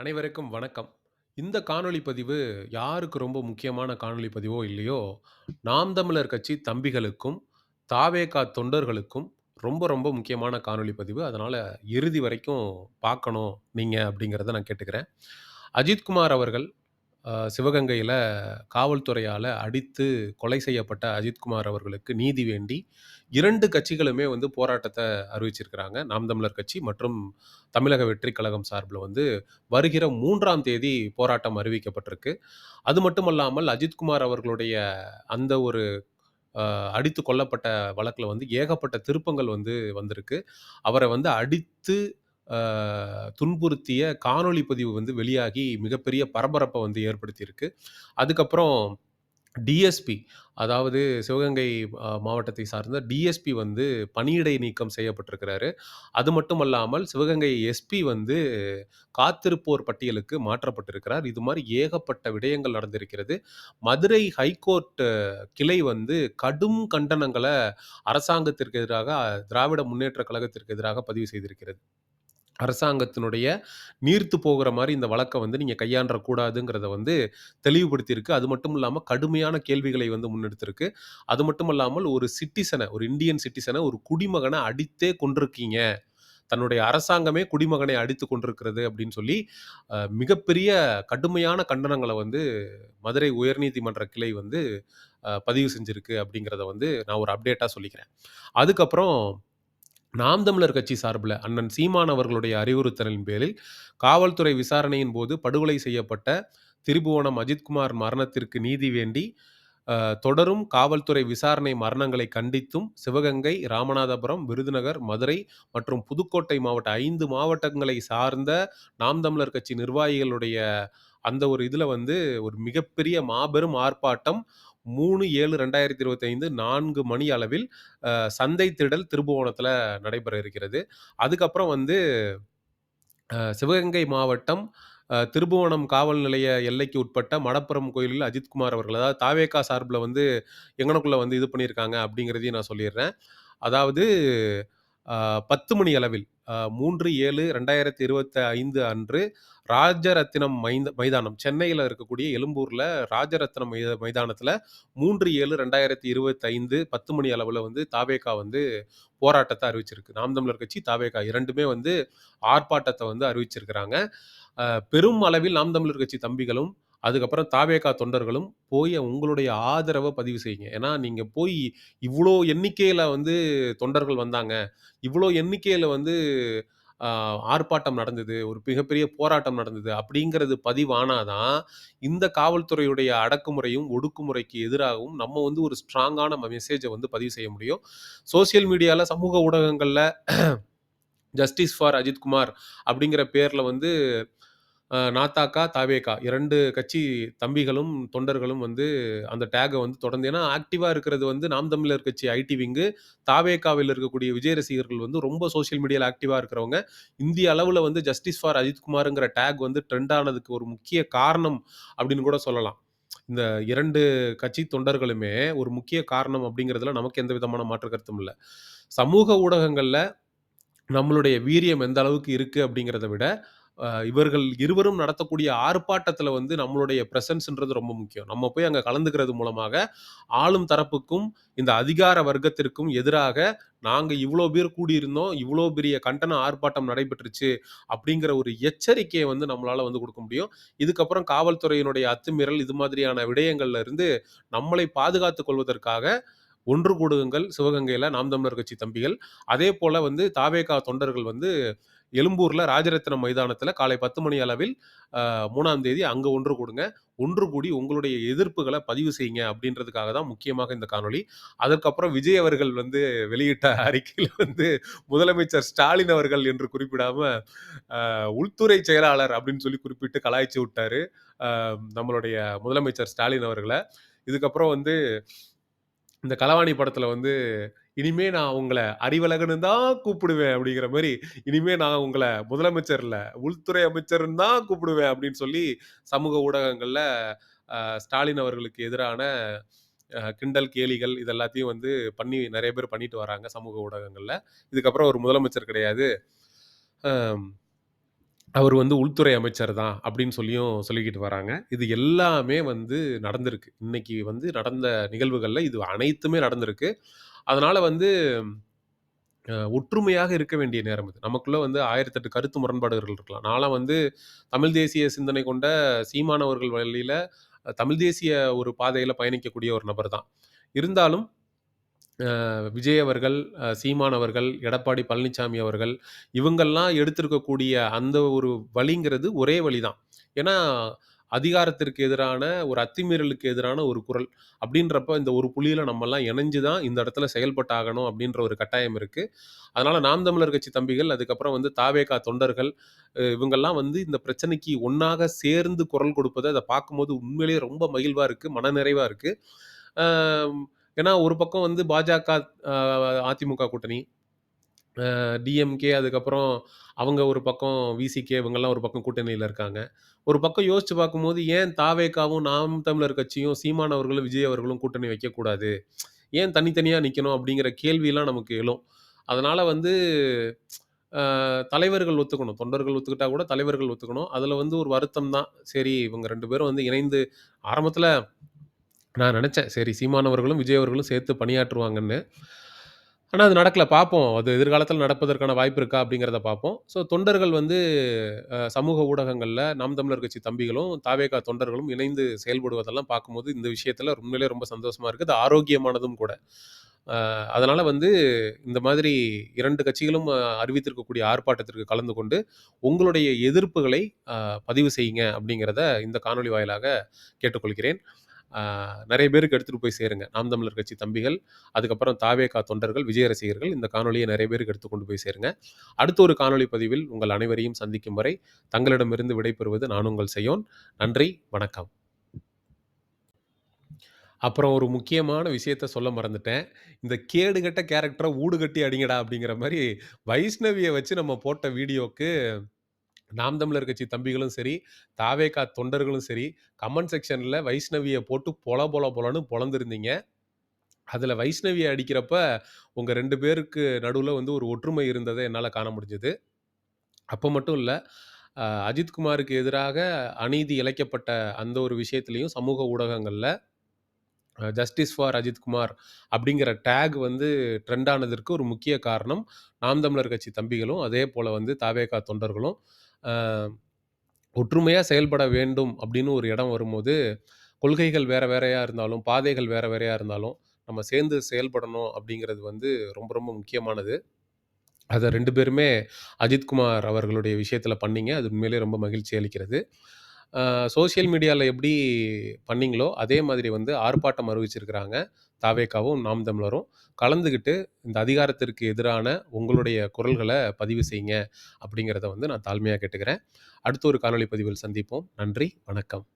அனைவருக்கும் வணக்கம். இந்த காணொளி பதிவு யாருக்கு ரொம்ப முக்கியமான காணொளி பதிவோ இல்லையோ, நாம் தமிழர் கட்சி தம்பிகளுக்கும், தாவேகா தொண்டர்களுக்கும் ரொம்ப ரொம்ப முக்கியமான காணொளி பதிவு. அதனால் இறுதி வரைக்கும் பார்க்கணும் நீங்கள் அப்படிங்கிறத நான் கேட்டுக்கிறேன். அஜித்குமார் அவர்கள் அ சிவகங்கையில காவல்துறையால அடித்து கொலை செய்யப்பட்ட அஜித்குமார் அவர்களுக்கு நீதி வேண்டி 2 கட்சிகளுமே வந்து போராட்டத்த அறிவிச்சிருக்கிறாங்க. நாம் தமிழர் கட்சி மற்றும் தமிழக வெற்றிக் கழகம் சார்புல வந்து வருகிற 3ஆம் தேதி போராட்டம் அறிவிக்கப்பட்டிருக்கு. அது மட்டுமல்லாமல் அஜித்குமார் அவர்களுடைய அந்த ஒரு அ அடித்து கொல்லப்பட்ட வழக்குல வந்து ஏகப்பட்ட திருப்பங்கள் வந்து வந்திருக்கு. அவர வந்து அடித்து துன்புறுத்திய காணொளி பதிவு வந்து வெளியாகி மிகப்பெரிய பரபரப்பை வந்து ஏற்படுத்தியிருக்கு. அதுக்கப்புறம் டிஎஸ்பி அதாவது சிவகங்கை மாவட்டத்தை சார்ந்த டிஎஸ்பி வந்து பணியிடை நீக்கம் செய்யப்பட்டிருக்கிறாரு. அது மட்டுமல்லாமல் சிவகங்கை எஸ்பி வந்து காத்திருப்போர் பட்டியலுக்கு மாற்றப்பட்டிருக்கிறார். இது மாதிரி ஏகப்பட்ட விடயங்கள் நடந்திருக்கிறது. மதுரை ஹைகோர்ட் கிளை வந்து கடும் கண்டனங்களை அரசாங்கத்திற்கு எதிராக திராவிட முன்னேற்ற கழகத்திற்கு எதிராக பதிவு செய்திருக்கிறது. அரசாங்கத்தினுடைய நீர்த்து போகிற மாதிரி இந்த வழக்கை வந்து நீங்கள் கையாண்டக்கூடாதுங்கிறத வந்து தெளிவுபடுத்தியிருக்கு. அது மட்டும் இல்லாமல் கடுமையான கேள்விகளை வந்து முன்னெடுத்திருக்கு. அது மட்டும் இல்லாமல் ஒரு சிட்டிசனை ஒரு இந்தியன் சிட்டிசனை ஒரு குடிமகனை அடித்தே கொண்டிருக்கீங்க தன்னுடைய அரசாங்கமே குடிமகனை அடித்து கொண்டிருக்கிறது அப்படின்னு சொல்லி, மிகப்பெரிய கடுமையான கண்டனங்களை வந்து மதுரை உயர்நீதிமன்ற கிளை வந்து பதிவு செஞ்சிருக்கு அப்படிங்கிறத வந்து நான் ஒரு அப்டேட்டாக சொல்லிக்கிறேன். அதுக்கப்புறம் நாம் தமிழர் கட்சி சார்பில் அண்ணன் சீமான் அவர்களுடைய அறிவுறுத்தலின் பேரில் காவல்துறை விசாரணையின் போது படுகொலை செய்யப்பட்ட திரிபுவனம் அஜித்குமார் மரணத்திற்கு நீதி வேண்டி தொடரும் காவல்துறை விசாரணை மரணங்களை கண்டித்தும் சிவகங்கை, ராமநாதபுரம், விருதுநகர், மதுரை மற்றும் புதுக்கோட்டை மாவட்ட ஐந்து மாவட்டங்களை சார்ந்த நாம் தமிழர் கட்சி நிர்வாகிகளுடைய அந்த ஒரு இதில் வந்து ஒரு மிகப்பெரிய மாபெரும் ஆர்ப்பாட்டம் 3/7/2025 4 மணி அளவில் சந்தை திடல் திருபுவனத்தில் நடைபெற இருக்கிறது. அதுக்கப்புறம் வந்து சிவகங்கை மாவட்டம் திருபுவனம் காவல் நிலைய எல்லைக்கு உட்பட்ட மடப்புரம் கோயிலில் அஜித்குமார் அவர்கள் அதாவது தாவேகா சார்பில் வந்து எங்கனக்குள்ளே வந்து இது பண்ணியிருக்காங்க அப்படிங்கிறதையும் நான் சொல்லிடுறேன் அதாவது பத்து மணி அளவில் மூன்று ஏழு ரெண்டாயிரத்தி இருபத்தி ஐந்து அன்று ராஜரத்தினம் மைந்த மைதானம் சென்னையில் இருக்கக்கூடிய எழும்பூரில் ராஜரத்தினம் மைத மைதானத்தில் மூன்று ஏழு ரெண்டாயிரத்தி இருபத்தி ஐந்து பத்து மணி அளவில் வந்து தாவேகா வந்து போராட்டத்தை அறிவிச்சிருக்கு. நாம் தமிழர் கட்சி, தாவேகா இரண்டுமே வந்து ஆர்ப்பாட்டத்தை வந்து அறிவிச்சிருக்கிறாங்க. பெரும் அளவில் நாம் தமிழர் கட்சி தம்பிகளும், அதுக்கப்புறம் தாவேகா தொண்டர்களும் போய் உங்களுடைய ஆதரவை பதிவு செய்யுங்க. ஏன்னா, நீங்கள் போய் இவ்வளோ எண்ணிக்கையில் வந்து தொண்டர்கள் வந்தாங்க. இவ்வளோ எண்ணிக்கையில் வந்து ஆர்ப்பாட்டம் நடந்தது. ஒரு மிகப்பெரிய போராட்டம் நடந்தது. அப்படிங்கிறது பதிவானா தான், இந்த காவல்துறையுடைய அடக்குமுறையும், ஒடுக்குமுறைக்கு எதிராகவும் நம்ம வந்து ஒரு ஸ்ட்ராங்கான மெசேஜை வந்து பதிவு செய்ய முடியும். சோசியல் மீடியாவில் சமூக ஊடகங்களில் ஜஸ்டிஸ் ஃபார் அஜித்குமார் அப்படிங்கிற பேரில் வந்து அ நாத்தாக்கா, தாவேகா 2 கட்சி தம்பிகளும், தொண்டர்களும் வந்து அந்த டேக்க வந்து தொடர்ந்து ஏன்னா ஆக்டிவா இருக்கிறது வந்து நாம் தமிழர் கட்சி ஐடி விங்கு, தாவேகாவில் இருக்கக்கூடிய விஜய் ரசிகர்கள் வந்து ரொம்ப சோசியல் மீடியால ஆக்டிவா இருக்கிறவங்க. இந்திய அளவுல வந்து ஜஸ்டிஸ் ஃபார் அஜித்குமார்ங்கிற டேக் வந்து ட்ரெண்ட் ஆனதுக்கு ஒரு முக்கிய காரணம் அப்படின்னு கூட சொல்லலாம். இந்த 2 கட்சி தொண்டர்களுமே ஒரு முக்கிய காரணம் அப்படிங்கிறதுல நமக்கு எந்த விதமான மாற்று கருத்தும் இல்ல. சமூக ஊடகங்கள்ல நம்மளுடைய வீரியம் எந்த அளவுக்கு இருக்கு அப்படிங்கிறத விட, இவர்கள் இருவரும் நடத்தக்கூடிய ஆர்ப்பாட்டத்தில் வந்து நம்மளுடைய பிரசன்ஸ்ன்றது ரொம்ப முக்கியம். நம்ம போய் அங்கே கலந்துக்கிறது மூலமாக, ஆளும் தரப்புக்கும், இந்த அதிகார வர்க்கத்திற்கும் எதிராக நாங்கள் இவ்வளோ பேர் கூடியிருந்தோம். இவ்வளோ பெரிய கண்டன ஆர்ப்பாட்டம் நடைபெற்றுச்சு. அப்படிங்கிற ஒரு எச்சரிக்கையை வந்து நம்மளால் வந்து கொடுக்க முடியும். இதுக்கப்புறம் காவல்துறையினுடைய அத்துமீறல் இது மாதிரியான விடயங்கள்ல இருந்து நம்மளை பாதுகாத்துக் கொள்வதற்காக ஒன்று கூடுங்கள் சிவகங்கையில் நாம் தமிழர் கட்சி தம்பிகள். அதே போல் வந்து தாவேகா தொண்டர்கள் வந்து எழும்பூர்ல ராஜரத்தினம் மைதானத்தில் காலை 10 மணி அளவில் மூணாம் தேதி அங்க ஒன்று கொடுங்க ஒன்று கூடி உங்களுடைய எதிர்ப்புகளை பதிவு செய்யுங்க அப்படின்றதுக்காக தான் முக்கியமாக இந்த காணொளி. அதற்கப்புறம் விஜய் அவர்கள் வந்து வெளியிட்ட அறிக்கையில் வந்து முதலமைச்சர் ஸ்டாலின் அவர்கள் என்று குறிப்பிடாம, உள்துறை செயலாளர் அப்படின்னு சொல்லி குறிப்பிட்டு கலாய்ச்சி விட்டாரு. நம்மளுடைய முதலமைச்சர் ஸ்டாலின் அவர்களை இதுக்கப்புறம் வந்து இந்த கலவாணி படத்துல வந்து, "இனிமே நான் உங்களை அறிவழகன்னு தான் கூப்பிடுவேன்" அப்படிங்கிற மாதிரி "இனிமே நான் உங்களை முதலமைச்சர் இல்லை உள்துறை அமைச்சர்னு தான் கூப்பிடுவேன்" அப்படின்னு சொல்லி சமூக ஊடகங்களில் ஸ்டாலின் அவர்களுக்கு எதிரான கிண்டல், கேலிகள் இது எல்லாத்தையும் வந்து பண்ணி நிறைய பேர் பண்ணிட்டு வராங்க சமூக ஊடகங்களில் இதுக்கப்புறம் ஒரு முதலமைச்சர் கிடையாது. அவர் வந்து உள்துறை அமைச்சர் தான் அப்படின்னு சொல்லியும் சொல்லிக்கிட்டு வராங்க. இது எல்லாமே வந்து நடந்திருக்கு. இன்னைக்கு வந்து நடந்த நிகழ்வுகள்ல இது அனைத்துமே நடந்திருக்கு. அதனால வந்து அ ஒற்றுமையாக இருக்க வேண்டிய நேரம் இது. நமக்குள்ள வந்து 1008 கருத்து முரண்பாடுகள் இருக்கலாம். நான்லாம் வந்து தமிழ் தேசிய சிந்தனை கொண்ட சீமான் அவர்கள் வழியில தமிழ் தேசிய ஒரு பாதையில பயணிக்கக்கூடிய ஒரு நபர் தான். இருந்தாலும் விஜய் அவர்கள், சீமான் அவர்கள், எடப்பாடி பழனிசாமி அவர்கள், இவங்கள்லாம் எடுத்திருக்கக்கூடிய அந்த ஒரு வழிங்கிறது ஒரே வழி தான். ஏன்னா, அதிகாரத்திற்கு எதிரான ஒரு அத்துமீறலுக்கு எதிரான ஒரு குரல். அப்படின்றப்ப இந்த ஒரு புள்ளியில் நம்மலாம் இணைஞ்சு தான் இந்த இடத்துல செயல்பட்டாகணும் அப்படின்ற ஒரு கட்டாயம் இருக்குது அதனால் நாம் தமிழர் கட்சி தம்பிகள், அதுக்கப்புறம் வந்து தாவேகா தொண்டர்கள், இவங்கெல்லாம் வந்து இந்த பிரச்சனைக்கு ஒன்றாக சேர்ந்து குரல் கொடுப்பதை அதை பார்க்கும்போது உண்மையிலேயே ரொம்ப மகிழ்வாக இருக்குது மன நிறைவாக இருக்குது ஏன்னா ஒரு பக்கம் வந்து பாஜக, அதிமுக கூட்டணி. டிஎம்கே அதுக்கப்புறம் அவங்க ஒரு பக்கம் விசிகே இவங்கெல்லாம் ஒரு பக்கம் கூட்டணியில் இருக்காங்க. ஒரு பக்கம் யோசிச்சு பார்க்கும்போது, ஏன் தாவேக்காவும் நாம் தமிழர் கட்சியும், சீமான் அவர்களும், விஜய் அவர்களும் கூட்டணி வைக்கக்கூடாது? ஏன் தனித்தனியாக நிற்கணும் அப்படிங்கிற கேள்வியெலாம் நமக்கு எழும். அதனால் வந்து தலைவர்கள் ஒத்துக்கணும். தொண்டர்கள் ஒத்துக்கிட்டா கூட தலைவர்கள் ஒத்துக்கணும். அதில் வந்து ஒரு வருத்தம் தான். சரி இவங்க ரெண்டு பேரும் வந்து இணைந்து ஆரம்பத்தில் நான் நினச்சேன் சரி சீமானவர்களும் விஜய் அவர்களும் சேர்த்து பணியாற்றுவாங்கன்னு. ஆனா அது நடக்கல. பார்ப்போம். அது எதிர்காலத்தில நடப்பதற்கான வாய்ப்பு இருக்கா? அப்படிங்கிறத பார்ப்போம். ஸோ தொண்டர்கள் வந்து அ சமூக ஊடகங்கள்ல நாம் தமிழர் கட்சி தம்பிகளும், தாவேகா தொண்டர்களும் இணைந்து செயல்படுவதெல்லாம் பார்க்கும்போது, இந்த விஷயத்தில உண்மையிலேயே ரொம்ப சந்தோஷமா இருக்கு. அது ஆரோக்கியமானதும் கூட. அ அதனால வந்து இந்த மாதிரி 2 கட்சிகளும் அ அறிவித்திருக்கக்கூடிய ஆர்ப்பாட்டத்திற்கு கலந்து கொண்டு, உங்களுடைய எதிர்ப்புகளை அ பதிவு செய்யுங்க அப்படிங்கிறத இந்த காணொளி வாயிலாக கேட்டுக்கொள்கிறேன். நிறைய பேருக்கு எடுத்துகிட்டு போய் சேருங்க. நாம் தமிழர் கட்சி தம்பிகள், அதுக்கப்புறம் தாவேகா தொண்டர்கள், விஜய ரசிகர்கள் இந்த காணொலியை நிறைய பேருக்கு எடுத்து கொண்டு போய் சேருங்க. அடுத்த ஒரு காணொலி பதிவில் உங்கள் அனைவரையும் சந்திக்கும் வரை, தங்களிடமிருந்து விடைபெறுவது நான் உங்கள் செய்யோன். நன்றி, வணக்கம். அப்புறம் ஒரு முக்கியமான விஷயத்த சொல்ல மறந்துட்டேன். இந்த கேடுகெட்ட கேரக்டரை ஊடு கட்டி அடிங்கடா அப்படிங்கிற மாதிரி வைஷ்ணவியை வச்சு நம்ம போட்ட வீடியோக்கு நாம் தமிழர் கட்சி தம்பிகளும் சரி, தாவேகா தொண்டர்களும் சரி, கமெண்ட் செக்ஷனில் வைஷ்ணவியை போட்டு பொல பொல பொலன்னு பொளந்திருந்தீங்க. அதில் வைஷ்ணவியை அடிக்கிறப்ப, உங்கள் ரெண்டு பேருக்கு நடுவில் வந்து ஒரு ஒற்றுமை இருந்ததை என்னால் காண முடிஞ்சது. அப்போ மட்டும் இல்லை அஜித்குமாருக்கு எதிராக அநீதி இழைக்கப்பட்ட அந்த ஒரு விஷயத்துலேயும் சமூக ஊடகங்களில் ஜஸ்டிஸ் ஃபார் அஜித்குமார் அப்படிங்கிற டேக் வந்து ட்ரெண்ட் ஆனதற்கு ஒரு முக்கிய காரணம், நாம் தமிழர் கட்சி தம்பிகளும், அதே போல் வந்து தாவேகா தொண்டர்களும், ஒற்றுமையாக செயல்பட வேண்டும் அப்படின்னு ஒரு இடம் வரும்போது, கொள்கைகள் வேற வேறையாக இருந்தாலும், பாதைகள் வேற வேறையாக இருந்தாலும், நம்ம சேர்ந்து செயல்படணும் அப்படிங்கிறது வந்து ரொம்ப ரொம்ப முக்கியமானது. அதை ரெண்டு பேருமே அஜித்குமார் அவர்களுடைய விஷயத்தில் பண்ணீங்க. அது உண்மையிலேயே ரொம்ப மகிழ்ச்சி அளிக்கிறது. சோஷியல் சோசியல் எப்படி பண்ணீங்களோ, அதே மாதிரி வந்து ஆர்ப்பாட்டம் அறிவிச்சிருக்கிறாங்க. தாவேக்காவும் நாம் தமிழரும். கலந்துக்கிட்டு இந்த அதிகாரத்திற்கு எதிரான உங்களுடைய குரல்களை பதிவு செய்யுங்க அப்படிங்கிறத வந்து நான் தாழ்மையாக கேட்டுக்கிறேன். அடுத்த ஒரு காணொளி பதிவில் சந்திப்போம். நன்றி, வணக்கம்.